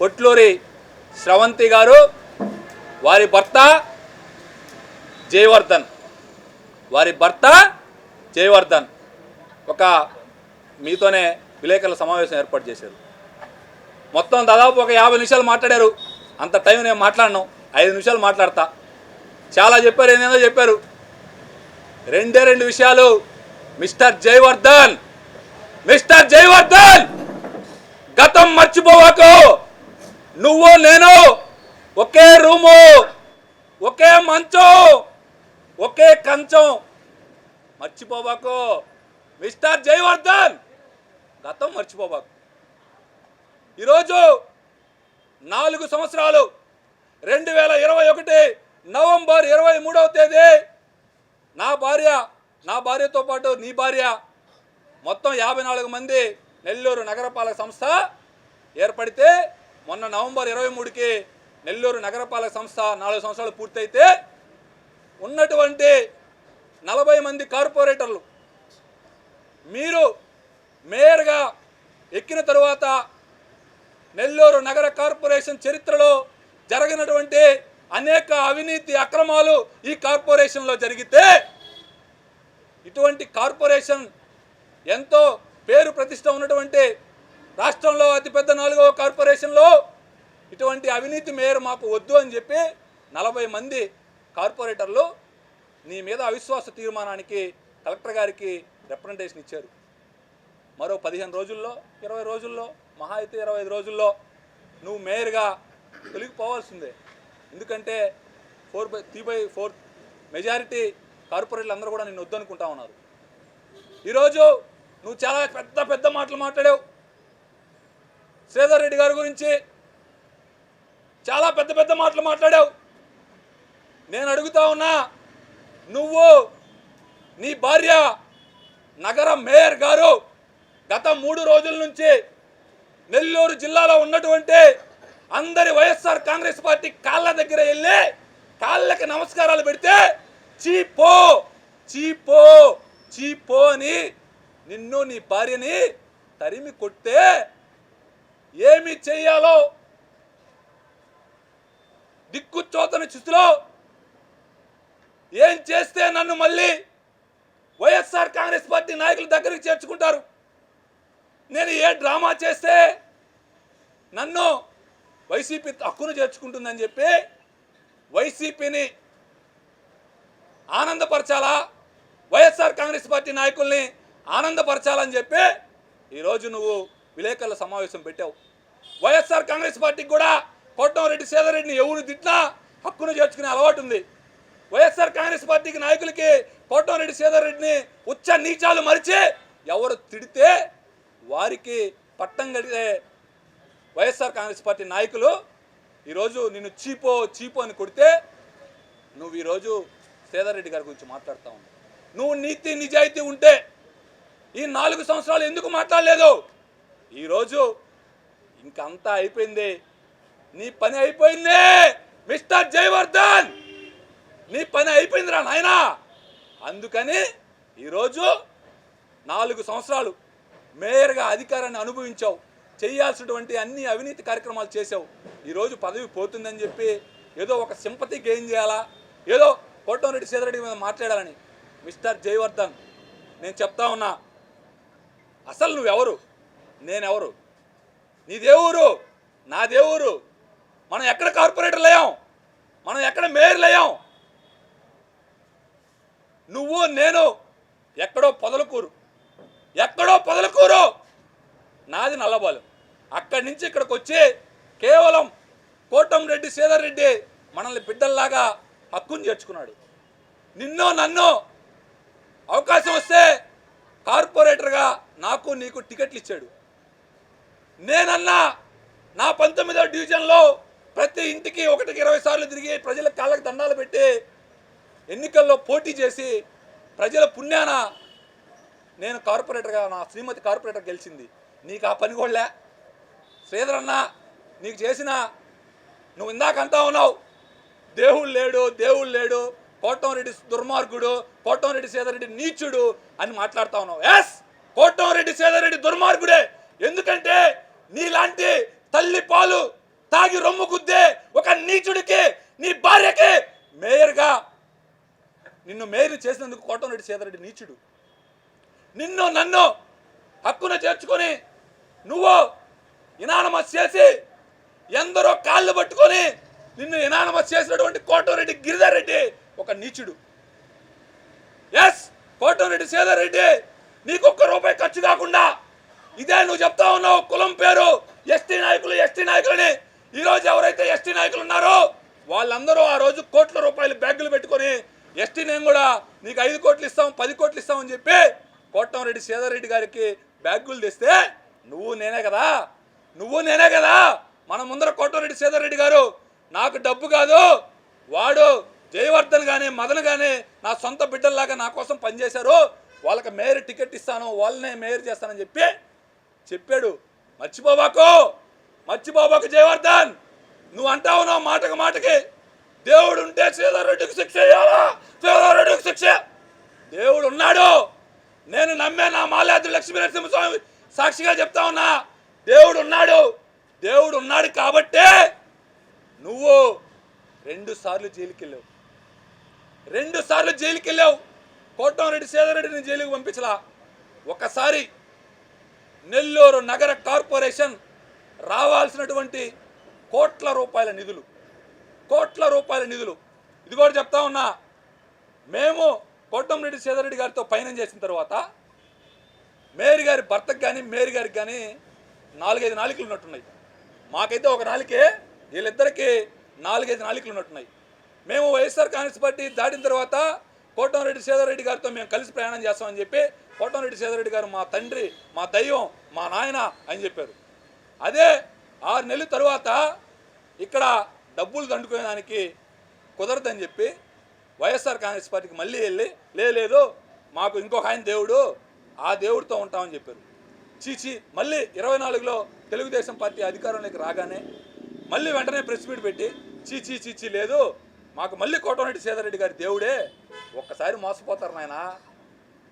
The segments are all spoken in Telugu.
కొట్లూరి స్రవంతి గారు వారి భర్త జయవర్ధన్. వారి భర్త జయవర్ధన్. ఒక మీతోనే విలేకరుల సమావేశం ఏర్పాటు చేశారు. మొత్తం దాదాపు ఒక యాభై నిమిషాలు మాట్లాడారు. అంత టైం నేను మాట్లాడను. ఐదు నిమిషాలు మాట్లాడతా. చాలా చెప్పారు ఏదేదో చెప్పారు. రెండే రెండు విషయాలు. మిస్టర్ జయవర్ధన్! మిస్టర్ జయవర్ధన్! గతం మర్చిపోవాకు! నేను ఒకే రూము ఒకే మంచం ఒకే కంచం. మర్చిపోబాకు. మిస్టర్ జయవర్ధన్! గతం మర్చిపోబాకు. ఈరోజు నాలుగు సంవత్సరాలు. రెండు వేల ఇరవై ఒకటి నవంబర్ ఇరవై మూడవ తేదీ నా భార్య నా భార్యతో పాటు నీ భార్య మొత్తం యాభై నాలుగు మంది నెల్లూరు నగరపాలక సంస్థ ఏర్పడితే మొన్న నవంబర్ ఇరవై మూడుకి నెల్లూరు నగరపాలక సంస్థ నాలుగు సంవత్సరాలు పూర్తయితే ఉన్నటువంటి నలభై మంది కార్పొరేటర్లు మీరు మేయర్గా ఎక్కిన తరువాత నెల్లూరు నగర కార్పొరేషన్ చరిత్రలో జరిగినటువంటి అనేక అవినీతి అక్రమాలు ఈ కార్పొరేషన్లో జరిగితే ఇటువంటి కార్పొరేషన్ ఎంతో పేరు ప్రతిష్ట ఉన్నటువంటి రాష్ట్రంలో అతిపెద్ద నాలుగవ అవినీతి మేయర్ మాకు వద్దు అని చెప్పి నలభై మంది కార్పొరేటర్లు నీ మీద అవిశ్వాస తీర్మానానికి కలెక్టర్ గారికి రిప్రజెంటేషన్ ఇచ్చారు. మరో పదిహేను రోజుల్లో ఇరవై రోజుల్లో మహా అయితే ఇరవై ఐదు రోజుల్లో నువ్వు మేయర్గా తొలగిపోవాల్సిందే. ఎందుకంటే four by three by four majority కార్పొరేట్లు అందరూ కూడా నిన్ను వద్దనుకుంటా ఉన్నారు. ఈరోజు నువ్వు చాలా పెద్ద పెద్ద మాటలు మాట్లాడావు. శ్రీధర్ రెడ్డి గారి గురించి చాలా పెద్ద పెద్ద మాటలు మాట్లాడావు. నేను అడుగుతా ఉన్నా నువ్వు నీ భార్య నగర మేయర్ గారు గత మూడు రోజుల నుంచి నెల్లూరు జిల్లాలో ఉన్నటువంటి అందరి వైఎస్ఆర్ కాంగ్రెస్ పార్టీ కాళ్ళ దగ్గర వెళ్ళి కాళ్ళకి నమస్కారాలు పెడితే చీపో చీపో చీపో అని నిన్ను నీ భార్యని తరిమి కొట్టే ఏమి చేయాలో దిక్కుచోతని స్థితిలో ఏం చేస్తే నన్ను మళ్ళీ వైఎస్ఆర్ కాంగ్రెస్ పార్టీ నాయకుల దగ్గరికి చేర్చుకుంటారు? నేను ఏ డ్రామా చేస్తే నన్ను వైసీపీ హక్కును చేర్చుకుంటుందని చెప్పి వైసీపీని ఆనందపరచాలా? వైఎస్ఆర్ కాంగ్రెస్ పార్టీ నాయకుల్ని ఆనందపరచాలని చెప్పి ఈరోజు నువ్వు విలేకరుల సమావేశం పెట్టావు. వైఎస్ఆర్ కాంగ్రెస్ పార్టీకి కూడా కోటంరెడ్డి సేదరెడ్డిని ఎవరు తిట్టినా హక్కును చేర్చుకునే అలవాటు ఉంది. వైఎస్ఆర్ కాంగ్రెస్ పార్టీకి నాయకులకి కోటంరెడ్డి సేదరెడ్డిని ఉచ్చ నీచాలు మరిచి ఎవరు తిడితే వారికి పట్టం కడితే వైఎస్ఆర్ కాంగ్రెస్ పార్టీ నాయకులు ఈరోజు నిన్ను చీపో చీపో అని కొడితే నువ్వు ఈరోజు సేదారెడ్డి గారి గురించి మాట్లాడుతూ ఉన్నావు. నువ్వు నీతి నిజాయితీ ఉంటే ఈ నాలుగు సంవత్సరాలు ఎందుకు మాట్లాడలేదు? ఈరోజు ఇంకంతా అయిపోయింది. నీ పని అయిపోయింది మిస్టర్ జయవర్ధన్. నీ పని అయిపోయిందిరా నాయనా. అందుకని ఈరోజు నాలుగు సంవత్సరాలు మేయర్గా అధికారాన్ని అనుభవించావు చేయాల్సినటువంటి అన్ని అవినీతి కార్యక్రమాలు చేసావు ఈరోజు పదవి పోతుందని చెప్పి ఏదో ఒక సింపతి గెయిన్ చేయాలా ఏదో కోటంరెడ్డి సీతారెడ్డి మీద మాట్లాడాలని మిస్టర్ జయవర్ధన్ నేను చెప్తా ఉన్నా. అసలు నువ్వెవరు? నేనెవరు? నీ దేవురు నా దేవురు మనం ఎక్కడ కార్పొరేటర్లు అయ్యాం? మనం ఎక్కడ మేయర్లు అయ్యాం? నువ్వు నేను ఎక్కడో పొదలకూరు. ఎక్కడో పొదలకూరు. నాది నల్లబాలు. అక్కడి నుంచి ఇక్కడికి వచ్చి కేవలం కోటంరెడ్డి శ్రీధర్ రెడ్డి మనల్ని బిడ్డల్లాగా హక్కును చేర్చుకున్నాడు. నిన్నో నన్ను అవకాశం వస్తే కార్పొరేటర్గా నాకు నీకు టికెట్లు ఇచ్చాడు. నేనన్నా నా పంతొమ్మిదవ డివిజన్లో ప్రతి ఇంటికి ఒకటికి ఇరవై సార్లు తిరిగి ప్రజల కాళ్ళకి దండాలు పెట్టి ఎన్నికల్లో పోటీ చేసి ప్రజల పుణ్యాన నేను కార్పొరేటర్గా నా శ్రీమతి కార్పొరేటర్ గెలిచింది. నీకు ఆ పని కూడా లే. శ్రీధర్ అన్న నీకు చేసిన నువ్వు ఇందాకంతా ఉన్నావు. దేవుడు లేడు దేవుడు లేడు. కోటంరెడ్డి దుర్మార్గుడు కోటంరెడ్డి సేదరెడ్డి నీచుడు అని మాట్లాడుతా ఉన్నావు. ఎస్ కోటంరెడ్డి సేదరెడ్డి దుర్మార్గుడే. ఎందుకంటే నీలాంటి తల్లి పాలు తాగి రొమ్ము గుద్దే ఒక నీచుడికి నీ భార్యకి మేయర్గా. నిన్ను మేయర్ చేసినందుకు కోటంరెడ్డి సీతారెడ్డి నీచుడు. నిన్ను నన్ను హక్కున చేర్చుకొని నువ్వు ఇనానమస్ చేసి ఎందరో కాళ్ళు పట్టుకొని నిన్ను ఇనానమస్ చేసినటువంటి కోటరెడ్డి గిరిధర్రెడ్డి ఒక నీచుడు. ఎస్ కోటరెడ్డి సీతారెడ్డి నీకు ఒక్క రూపాయి ఖర్చు కాకుండా ఇదే నువ్వు చెప్తా ఉన్నావు కులం పేరు ఎస్టీ నాయకులు ఎస్టీ నాయకులని ఈరోజు ఎవరైతే ఎస్టీ నాయకులు ఉన్నారో వాళ్ళందరూ ఆ రోజు కోట్ల రూపాయలు బ్యాగులు పెట్టుకొని ఎస్టీ నేను కూడా నీకు ఐదు కోట్లు ఇస్తాం పది కోట్లు ఇస్తామని చెప్పి కోట్టంరెడ్డి సేదర్ రెడ్డి గారికి బ్యాగులు తెస్తే నువ్వు నేనే కదా. నువ్వు నేనే కదా. మన ముందర కోటరెడ్డి సేదర్ రెడ్డి గారు నాకు డబ్బు కాదు. వాడు జయవర్ధన్ కానీ మదన్ కానీ నా సొంత బిడ్డల్లాగా నా కోసం పనిచేశారు. వాళ్ళకి మేయర్ టికెట్ ఇస్తాను వాళ్ళనే మేయర్ చేస్తానని చెప్పి చెప్పాడు. మర్చిపోబాకు మర్చిపోబాకు జయవర్ధన్! నువ్వు అంటా ఉన్నావు మాటకు మాటకి దేవుడు ఉంటే శ్రీధర్రెడ్డికి శిక్ష చేయాలా శ్రీధర్రెడ్డికి శిక్ష! దేవుడు ఉన్నాడు నేను నమ్మే నా మాల్యాద్రి లక్ష్మీనరసింహస్వామి సాక్షిగా చెప్తా ఉన్నా దేవుడు ఉన్నాడు దేవుడు ఉన్నాడు కాబట్టే నువ్వు రెండు సార్లు జైలుకి వెళ్ళావు రెండు సార్లు జైలుకి వెళ్ళావు కోటంరెడ్డి సేదరెడ్డిని జైలుకి పంపించలా. ఒకసారి నెల్లూరు నగర కార్పొరేషన్ రావాల్సినటువంటి కోట్ల రూపాయల నిధులు. కోట్ల రూపాయల నిధులు. ఇది కూడా చెప్తా ఉన్నా. మేము కోటంరెడ్డి సేదరెడ్డి గారితో పయనం చేసిన తర్వాత మేరీ గారి భర్తకు కానీ మేరీ గారికి కానీ నాలుగైదు నాలికలు ఉన్నట్టున్నాయి. మాకైతే ఒక నాలికే వీళ్ళిద్దరికీ నాలుగైదు నాలికలు ఉన్నట్టున్నాయి. మేము వైఎస్ఆర్ కాంగ్రెస్ పార్టీ దాటిన తర్వాత కోటంరెడ్డి సేదరెడ్డి గారితో మేము కలిసి ప్రయాణం చేస్తామని చెప్పి కోటంరెడ్డి సేదరెడ్డి గారు మా తండ్రి మా దైవం మా నాయన అని చెప్పారు. అదే ఆరు నెలల తరువాత ఇక్కడ డబ్బులు దండుకునేదానికి కుదరదని చెప్పి వైఎస్ఆర్ కాంగ్రెస్ పార్టీకి మళ్ళీ వెళ్ళి లేదు మాకు ఇంకొక ఆయన దేవుడు ఆ దేవుడితో ఉంటామని చెప్పారు. చీచి మళ్ళీ ఇరవై నాలుగులో తెలుగుదేశం పార్టీ అధికారంలోకి రాగానే మళ్ళీ వెంటనే ప్రెస్ మీట్ పెట్టి చీచి చీచి లేదు మాకు మళ్ళీ కోటంరెడ్డి సీతారెడ్డి గారి దేవుడే ఒక్కసారి మోసపోతారు నాయన.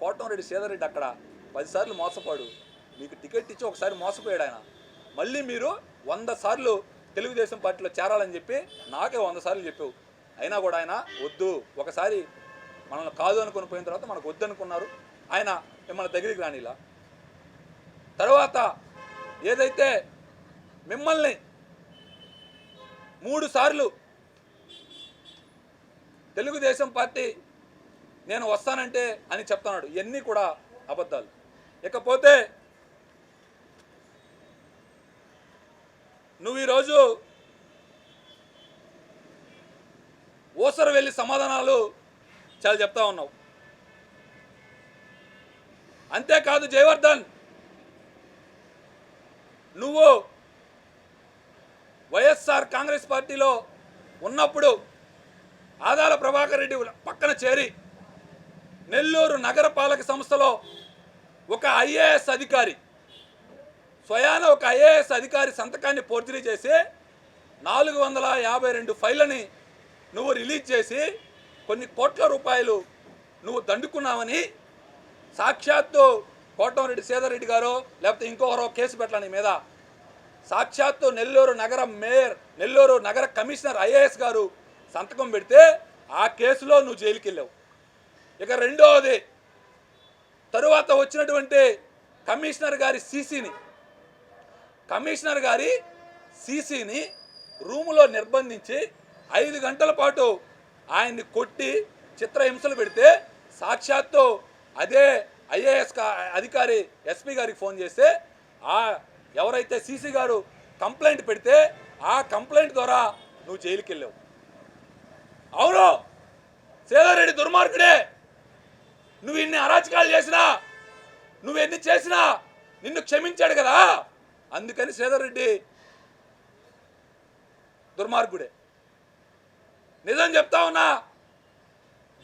కోటమరెడ్డి సీతారెడ్డి అక్కడ పదిసార్లు మోసపోడు మీకు టికెట్ ఇచ్చి ఒకసారి మోసపోయాడు ఆయన. మళ్ళీ మీరు వంద సార్లు తెలుగుదేశం పార్టీలో చేరాలని చెప్పి నాకే వంద సార్లు చెప్పావు. అయినా కూడా ఆయన వద్దు. ఒకసారి మనల్ని కాదు అనుకుని పోయిన తర్వాత మనకు వద్దు అనుకున్నారు. ఆయన మిమ్మల్ని దగ్గరికి రానిలా. తర్వాత ఏదైతే మిమ్మల్ని మూడు సార్లు తెలుగుదేశం పార్టీ నేను వస్తానంటే అని చెప్తున్నాడు. ఇవన్నీ కూడా అబద్ధాలు. ఇకపోతే నువ్వు ఈరోజు ఓసరు వెళ్ళి సమాధానాలు చాలా చెప్తా ఉన్నావు. అంతేకాదు జయవర్ధన్ నువ్వు వైఎస్ఆర్ కాంగ్రెస్ పార్టీలో ఉన్నప్పుడు ఆదాల ప్రభాకర్ రెడ్డి పక్కన చేరి నెల్లూరు నగరపాలక సంస్థలో ఒక ఐఏఎస్ అధికారి స్వయాన ఒక ఐఏఎస్ అధికారి సంతకాన్ని పోర్జరీ చేసి నాలుగు వందల యాభై రెండు ఫైళ్ళని నువ్వు రిలీజ్ చేసి కొన్ని కోట్ల రూపాయలు నువ్వు దండుకున్నావని సాక్షాత్తు కోటంరెడ్డి సీతారెడ్డి గారు లేకపోతే ఇంకొకరో కేసు పెట్టాలని మీద సాక్షాత్తు నెల్లూరు నగర మేయర్ నెల్లూరు నగర కమిషనర్ ఐఏఎస్ గారు సంతకం పెడితే ఆ కేసులో నువ్వు జైలుకి వెళ్ళావు. ఇక రెండవది తరువాత వచ్చినటువంటి కమిషనర్ గారి సీసీని కమిషనర్ గారి సీసీని రూములో నిర్బంధించి ఐదు గంటల పాటు ఆయన్ని కొట్టి చిత్రహింసలు పెడితే సాక్షాత్తు అదే ఐఏఎస్ అధికారి ఎస్పీ గారికి ఫోన్ చేస్తే ఆ ఎవరైతే సీసీ గారు కంప్లైంట్ పెడితే ఆ కంప్లైంట్ ద్వారా నువ్వు జైలుకి వెళ్ళావు అవును సేదారెడ్డి దుర్మార్గుడే. నువ్వు ఇన్ని అరాచకాలు చేసినా నువ్వు ఎన్ని చేసినా నిన్ను క్షమించాడు కదా. అందుకని సేదరెడ్డి దుర్మార్గుడే. నిజం చెప్తా ఉన్నా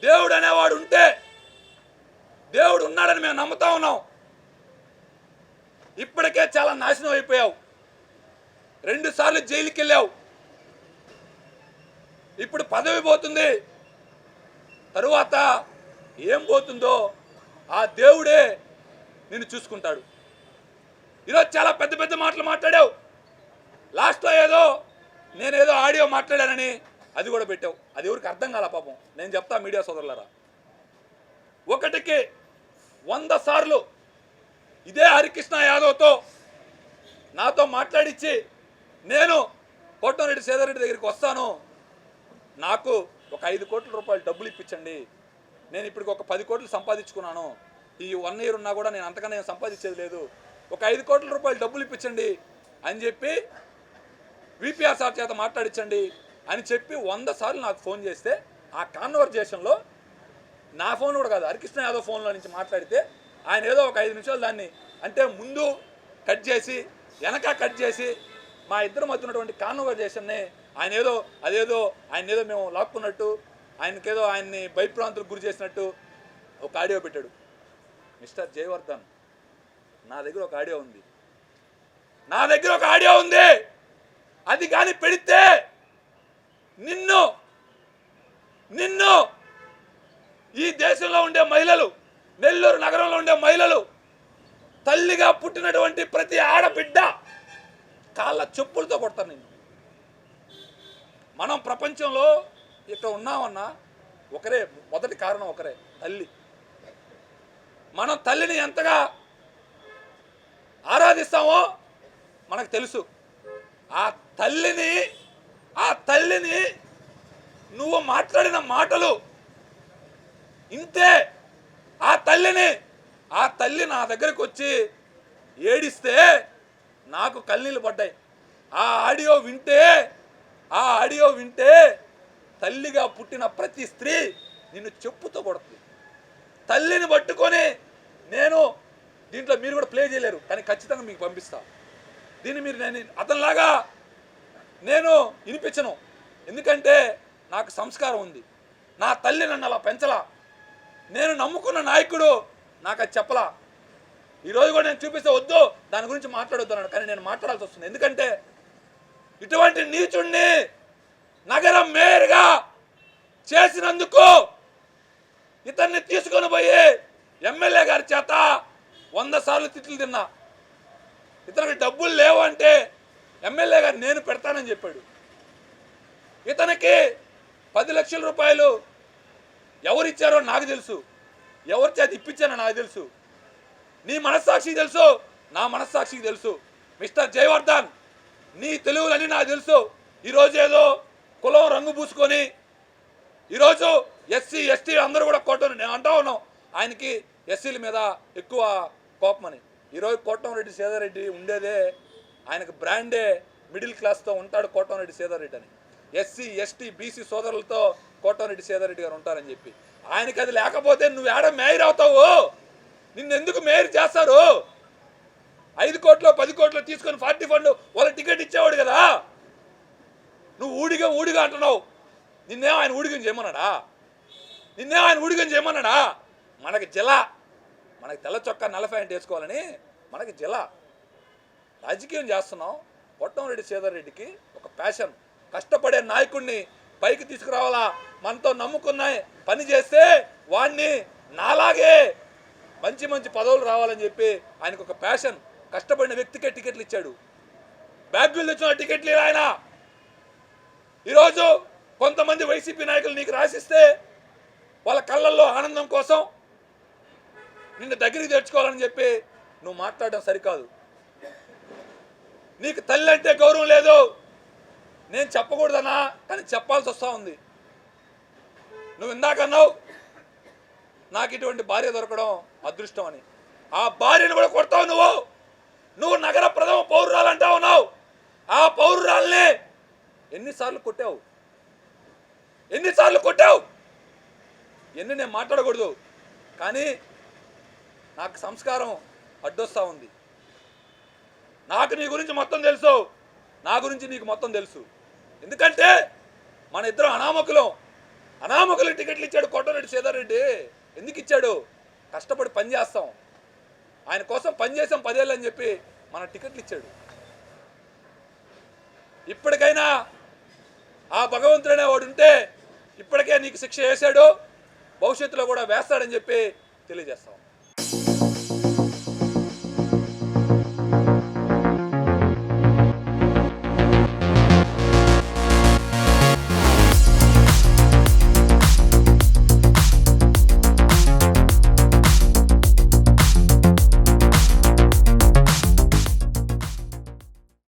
దేవుడు అనేవాడు ఉంటే దేవుడు ఉన్నాడని మేము నమ్ముతా ఉన్నాం. ఇప్పటికే చాలా నాశనం అయిపోయావు. రెండుసార్లు జైలుకి వెళ్ళావు ఇప్పుడు పదవి పోతుంది. తరువాత ఏం పోతుందో ఆ దేవుడే నిన్ను చూసుకుంటాడు. ఈరోజు చాలా పెద్ద పెద్ద మాటలు మాట్లాడావు. లాస్ట్లో ఏదో నేనేదో ఆడియో మాట్లాడానని అది కూడా పెట్టావు. అది ఎవరికి అర్థం కాల పాపం? నేను చెప్తా మీడియా సోదరులరా. ఒకటికి వంద సార్లు ఇదే హరికృష్ణ యాదవ్తో నాతో మాట్లాడిచ్చి నేను కోటమిరెడ్డి సేదారెడ్డి దగ్గరికి వస్తాను. నాకు ఒక ఐదు కోట్ల రూపాయలు డబ్బులు ఇప్పించండి. నేను ఇప్పటికి ఒక పది కోట్లు సంపాదించుకున్నాను. ఈ వన్ ఇయర్ ఉన్నా కూడా నేను అంతగా నేను సంపాదించేది లేదు. ఒక ఐదు కోట్ల రూపాయలు డబ్బులు ఇప్పించండి అని చెప్పి విపిఆర్ సార్ చేత మాట్లాడించండి అని చెప్పి వంద సార్లు నాకు ఫోన్ చేస్తే ఆ కాన్వర్జేషన్లో నా ఫోన్ కూడా కాదు హరికృష్ణ యాదవ్ ఫోన్లో నుంచి మాట్లాడితే ఆయన ఏదో ఒక ఐదు నిమిషాలు దాన్ని అంటే ముందు కట్ చేసి వెనక కట్ చేసి మా ఇద్దరి మధ్య ఉన్నటువంటి కాన్వర్జేషన్ని ఆయన ఏదో అదేదో ఆయన ఏదో మేము లాక్కున్నట్టు ఆయనకేదో ఆయన్ని భయప్రాంతులకు గురి చేసినట్టు ఒక ఆడియో పెట్టాడు. మిస్టర్ జయవర్ధన్ నా దగ్గర ఒక ఆడియో ఉంది. నా దగ్గర ఒక ఆడియో ఉంది. అది కానీ పెడితే నిన్ను నిన్ను ఈ దేశంలో ఉండే మహిళలు నెల్లూరు నగరంలో ఉండే మహిళలు తల్లిగా పుట్టినటువంటి ప్రతి ఆడబిడ్డ కాళ్ళ చెప్పులతో కొడతాను నేను మనం ప్రపంచంలో ఇక్కడ ఉన్నామన్నా ఒకరే మొదటి కారణం ఒకరే తల్లి. మనం తల్లిని ఎంతగా ఆరాధిస్తామో? మనకు తెలుసు. ఆ తల్లిని ఆ తల్లిని నువ్వు మాట్లాడిన మాటలు ఇంతే. ఆ తల్లిని ఆ తల్లి నా దగ్గరికి వచ్చి ఏడిస్తే నాకు కన్నీళ్ళు పడ్డాయి. ఆ ఆడియో వింటే ఆ ఆడియో వింటే తల్లిగా పుట్టిన ప్రతి స్త్రీ నిన్ను చెప్పుతో కొడుతుంది. తల్లిని పట్టుకొని నేను దీంట్లో మీరు కూడా ప్లే చేయలేరు. కానీ ఖచ్చితంగా మీకు పంపిస్తా. దీన్ని మీరు నేను అతనిలాగా నేను వినిపించను. ఎందుకంటే నాకు సంస్కారం ఉంది. నా తల్లి నన్ను అలా పెంచలా. నేను నమ్ముకున్న నాయకుడు నాకు అది చెప్పలా. ఈరోజు కూడా నేను చూపిస్తే వద్దు. దాని గురించి మాట్లాడొద్దు కానీ నేను మాట్లాడాల్సి వస్తుంది. ఎందుకంటే ఇటువంటి నీచుణ్ణి నగరం మేయర్గా చేసినందుకు ఇతన్ని తీసుకొని పోయి ఎమ్మెల్యే గారి చేత వంద సార్లు తిట్లు తిన్నా. ఇతనికి డబ్బులు లేవు అంటే ఎమ్మెల్యే గారు నేను పెడతానని చెప్పాడు. ఇతనికి పది లక్షల రూపాయలు ఎవరిచ్చారో నాకు తెలుసు. ఎవరి చేతి ఇప్పించానో నాకు తెలుసు. నీ మనస్సాక్షికి తెలుసు నా మనస్సాక్షికి తెలుసు. మిస్టర్ జయవర్ధన్ నీ తెలుగులని నాకు తెలుసు. ఈరోజు ఏదో కులం రంగు పూసుకొని ఈరోజు ఎస్సీ ఎస్టీ అందరూ కూడా కొట్టను నేను అంటా ఉన్నాం. ఆయనకి ఎస్సీల మీద ఎక్కువ కోపమని. ఈరోజు కోటంరెడ్డి సీతారెడ్డి ఉండేదే ఆయనకు బ్రాండే మిడిల్ క్లాస్తో ఉంటాడు కోటంరెడ్డి సీతారెడ్డి అని. ఎస్సీ ఎస్టీ బీసీ సోదరులతో కోటంరెడ్డి సీతారెడ్డి గారు ఉంటారని చెప్పి. ఆయనకి అది లేకపోతే నువ్వు ఏడ మేయర్ అవుతావు? నిన్నెందుకు మేయర్ చేస్తారు? ఐదు కోట్లు పది కోట్లు తీసుకొని పార్టీ ఫండ్ వాళ్ళ టికెట్ ఇచ్చేవాడు కదా? నువ్వు ఊడిగా ఊడిగా అంటున్నావు. నిన్నేం ఆయన ఊడిగం చేయమన్నాడా? నిన్నేం ఆయన ఊడిగం చేయమన్నాడా? మనకి జిల్లా మనకి తెల్ల చొక్కా నల్ల ప్యాంట్ వేసుకోవాలని మనకి జిల్లా రాజకీయం చేస్తున్నాం. రెడ్డి శ్రీధర్ రెడ్డికి ఒక ప్యాషన్ కష్టపడే నాయకుడిని పైకి తీసుకురావాలా? మనతో నమ్ముకున్నాయి పని చేస్తే వాడిని నాలాగే మంచి మంచి పదవులు రావాలని చెప్పి ఆయనకు ఒక ప్యాషన్ కష్టపడిన వ్యక్తికే టికెట్లు ఇచ్చాడు. బ్యాగ్యులు తెచ్చిన టికెట్లు ఆయన. ఈరోజు కొంతమంది వైసీపీ నాయకులు నీకు రాసిస్తే వాళ్ళ కళ్ళల్లో ఆనందం కోసం నిన్ను దగ్గరికి తెచ్చుకోవాలని చెప్పి నువ్వు మాట్లాడడం సరికాదు. నీకు తల్లి అంటే గౌరవం లేదు. నేను చెప్పకూడదనా కానీ చెప్పాల్సి వస్తూ ఉంది. నువ్వు ఇందాకన్నావు నాకు ఇటువంటి భార్య దొరకడం అదృష్టం అని. ఆ భార్యను కూడా కొడతావు నువ్వు. నువ్వు నగర ప్రథమ పౌరురాలు అంటావు ఉన్నావు ఆ పౌరురాల్నే ఎన్నిసార్లు కొట్టావు? ఎన్నిసార్లు కొట్టావు? ఎన్ని నేను మాట్లాడకూడదు. కానీ నాకు సంస్కారం అడ్డొస్తా ఉంది. నాకు నీ గురించి మొత్తం తెలుసు. నా గురించి నీకు మొత్తం తెలుసు. ఎందుకంటే మన ఇద్దరం అనామకులం. అనామకులకు టికెట్లు ఇచ్చాడు కోటరెడ్డి సీతారెడ్డి ఎందుకు ఇచ్చాడు? కష్టపడి పని చేస్తాం. ఆయన కోసం పని చేసాం పదేళ్ళు అని చెప్పి మన టికెట్లు ఇచ్చాడు. ఇప్పటికైనా ఆ భగవంతుడనే వాడు ఉంటే ఇప్పటికే నీకు శిక్ష వేశాడు. భవిష్యత్తులో కూడా వేస్తాడని చెప్పి తెలియజేస్తాం.